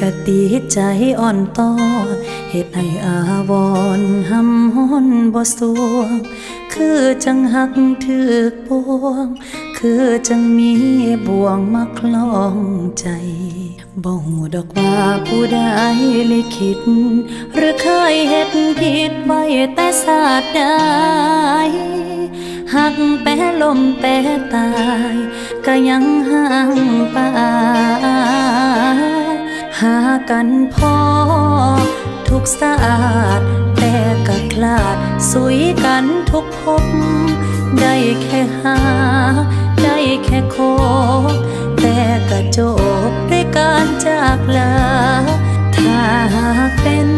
พอกันตำอีกกะตีใจอ่อนตอนเหตุให้อาวรหำห้อนบ่สวง คือจังหักถึกปวง คือจังมีบ่วงมาคล้องใจบ่หูดอกว่าผู้ใดลิขิต หรือเคยเฮ็ดผิดไว้แต่ศาสตร์ใดหักแปรลมแปรตาย ก็ยังห่างไป กันพอ ทุกศาสตร์แต่ก็คลาด สุยกันทุกภพได้แค่หา ได้แค่โคบแต่ก็จบด้วยการจากลา ถ้าหากเป็น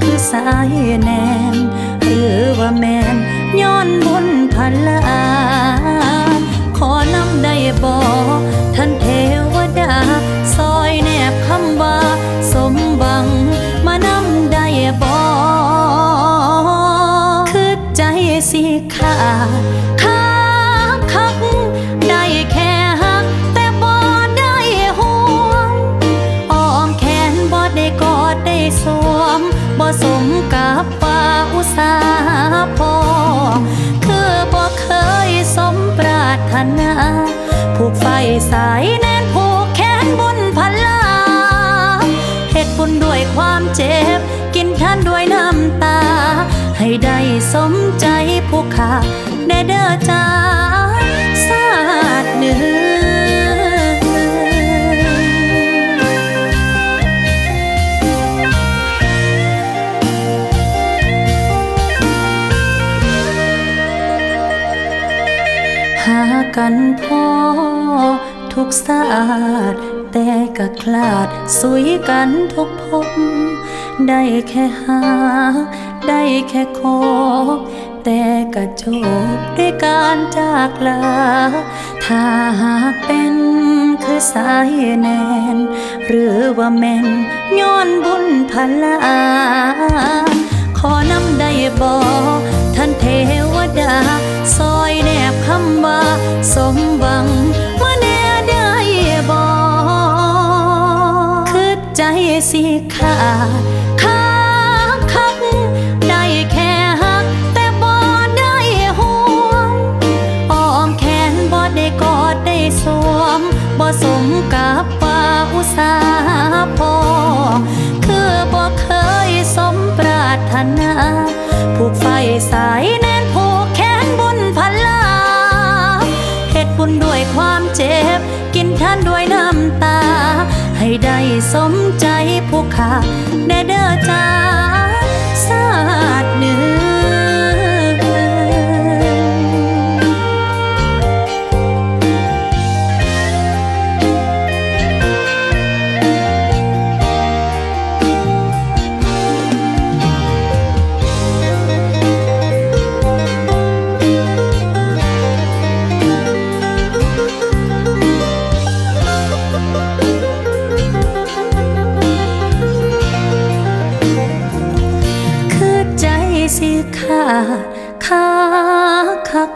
คือสายแนน หรือว่าแมนย้อนบุญพันลาขอนำได้บอก สิขาดคักคักได้แค่หักแต่บ่ได้ห่วงอ้อมแขนบ่ได้กอดได้สวมบ่สมกับว่าอุตสาพอคือบ่เคยสมปรารถนาผูกไฟสายแน่นผูกแขนบุญพลาเหตุบุญด้วยความเจ็บ กินท่านด้วยน้ำตา ให้ได้สม กันพอทุกศาสตร์แต่ก็คลาดสุยกันทุกภพได้แค่หา ได้แค่ขอแต่ก็จบด้วยการจากลา ถ้าหากเป็นคือสายแนน หรือว่าแม่นย้อนบุญพลา สิขาดคักคักได้แค่หัก แต่บ่ได้ห่วงอ้อมแขนบ่ได้กอดได้สวมบ่สมกับว่าอุตสาห์พอ คือบ่เคยสมปรารถนาผูกไฟสายแน่นผูกแขนบุญพลาเหตุบุญด้วยความเจ็บ กินท่านด้วยน้ำตา ให้ได้สม สิขาดขาคัก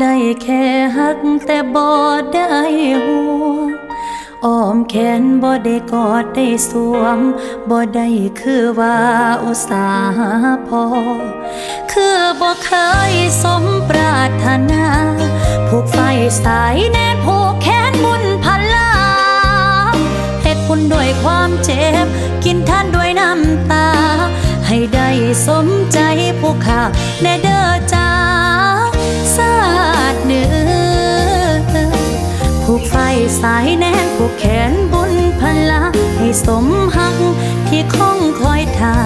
ได้แค่หักแต่บ่ได้ห่วงอ้อมแขนบ่ได้กอดได้สวมบ่ได้คือว่าอุตสาห์พอ คือบ่เคยสมปรารถนาผูกไฟสายแน่นผูกแขนบุญพลาเหตุผลด้วยความเจ็บ กินท่านด้วยน้ำตา ให้ได้สม ผู้ขาแน่เด้อจ้าสาดเนื้อผูกไฟสายแน่นผูกแขนบุญพลาให้สมหักที่คงคอยทา